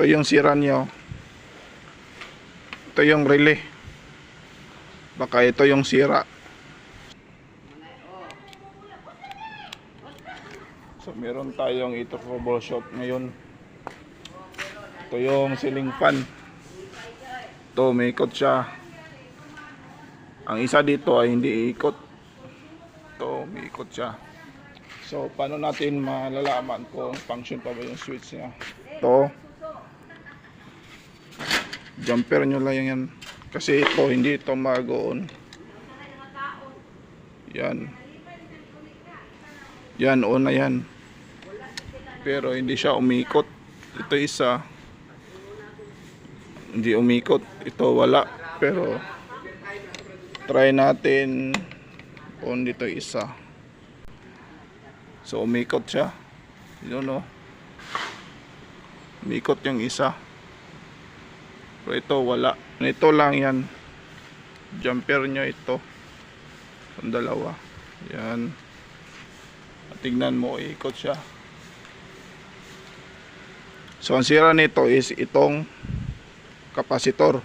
ito yung sira nyo ito yung relay baka ito yung sira. So meron tayong ito troubleshoot ngayon. Ito yung ceiling fan. Ito may ikot siya. Ang isa dito ay hindi ikot ito may ikot siya. So paano natin malalaman kung function pa ba yung switch niya? Ito jumper nyo lang yan. Kasi ito hindi ito mag-on yan. Yan on na yan. Pero hindi siya umikot. Ito isa. Hindi umikot. Ito wala. Pero try natin on dito isa. So umikot siya. Yun o umikot yung isa pero ito wala. Ito lang yan. Jumper nyo ito. Ang dalawa. Yan. Tignan mo ikot siya. So ang sira nito is itong kapasitor